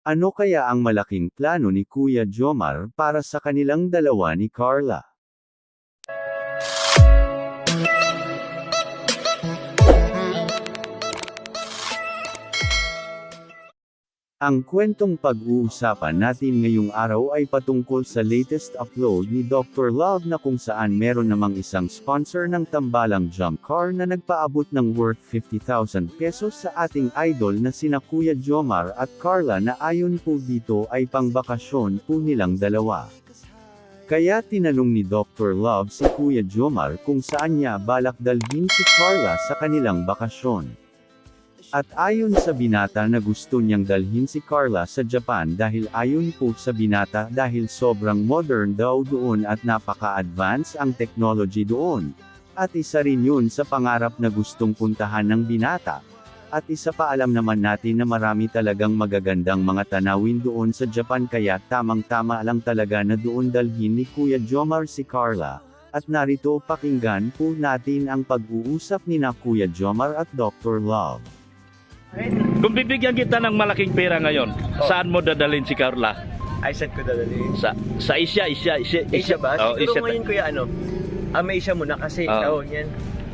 Ano kaya ang malaking plano ni Kuya Jomar para sa kanilang dalawa ni Carla? Ang kwentong pag-uusapan natin ngayong araw ay patungkol sa latest upload ni Dr. Love na kung saan meron namang isang sponsor ng tambalang jump car na nagpaabot ng worth 50,000 pesos sa ating idol na sina Kuya Jomar at Carla na ayon po dito ay pangbakasyon po nilang dalawa. Kaya tinanong ni Dr. Love si Kuya Jomar kung saan niya balak dalhin si Carla sa kanilang bakasyon. At ayon sa binata na gusto niyang dalhin si Carla sa Japan dahil ayon po sa binata dahil sobrang modern daw doon at napaka-advance ang technology doon. At isa rin yun sa pangarap na gustong puntahan ng binata. At isa pa alam naman natin na marami talagang magagandang mga tanawin doon sa Japan kaya tamang-tama lang talaga na doon dalhin ni Kuya Jomar si Carla. At narito pakinggan po natin ang pag-uusap ni na Kuya Jomar at Dr. Love. Kung bibigyan kita ng malaking pera ngayon, saan mo dadalhin si Carla? Ay, saan ko dadalhin? Sa sa Asia, Asia, Asia, Asia ba? Oh, Siguro Asia. ngayon kuya ano, ah, may Asia muna kasi, Ah. oh, yan,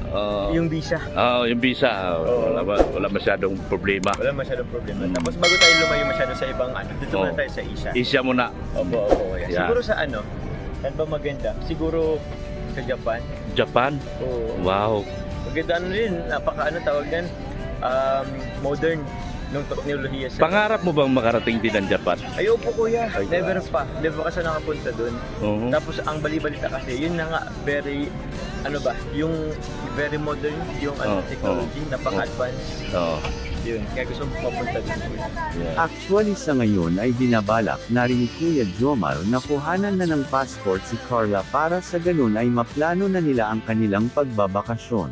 Oh, yung visa. oh, yung visa, oh, Oo. wala, wala masyadong problema. Wala masyadong problema. Tapos bago tayo lumayo masyado sa ibang ano, dito Oo. muna tayo sa Asia. Asia muna. Opo, opo. kuya. Yeah. Siguro sa ano, saan ba maganda? Siguro sa Japan. Japan? Oo. Wow. Maganda ano rin, napaka ano tawag yan, um, modern nung teknolohiya sa... Pangarap mo bang makarating din ng Japan? Ayaw po kuya, Ay, never pa. Never kasi nakapunta doon. Oo. Tapos ang balibalita kasi, yun na nga, very, ano ba, yung very modern, yung ano, Oh, technology, napaka-advanced. Oh, Yun, kaya gusto mo papunta doon. yeah. Actually sa ngayon ay binabalak na rin ni Kuya Jomar na kuhanan na ng passport si Carla para sa ganun ay maplano na nila ang kanilang pagbabakasyon.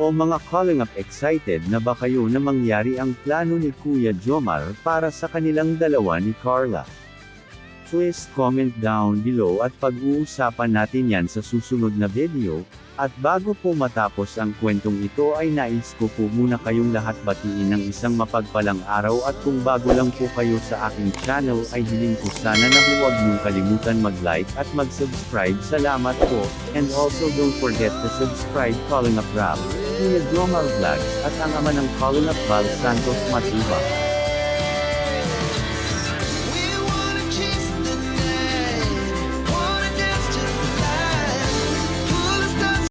O mga calling up excited na ba kayo na mangyari ang plano ni Kuya Jomar para sa kanilang dalawa ni Carla? Please comment down below at pag-uusapan natin yan sa susunod na video, at bago po matapos ang kwentong ito ay nais ko po muna kayong lahat batiin ng isang mapagpalang araw at kung bago lang po kayo sa aking channel ay hiling ko sana na huwag niyong kalimutan mag-like at mag-subscribe. Salamat po, and also don't forget to subscribe Calling Up Rap, Kuya Jomar Vlogs at ang ama ng Calling Up Val Santos Matiba.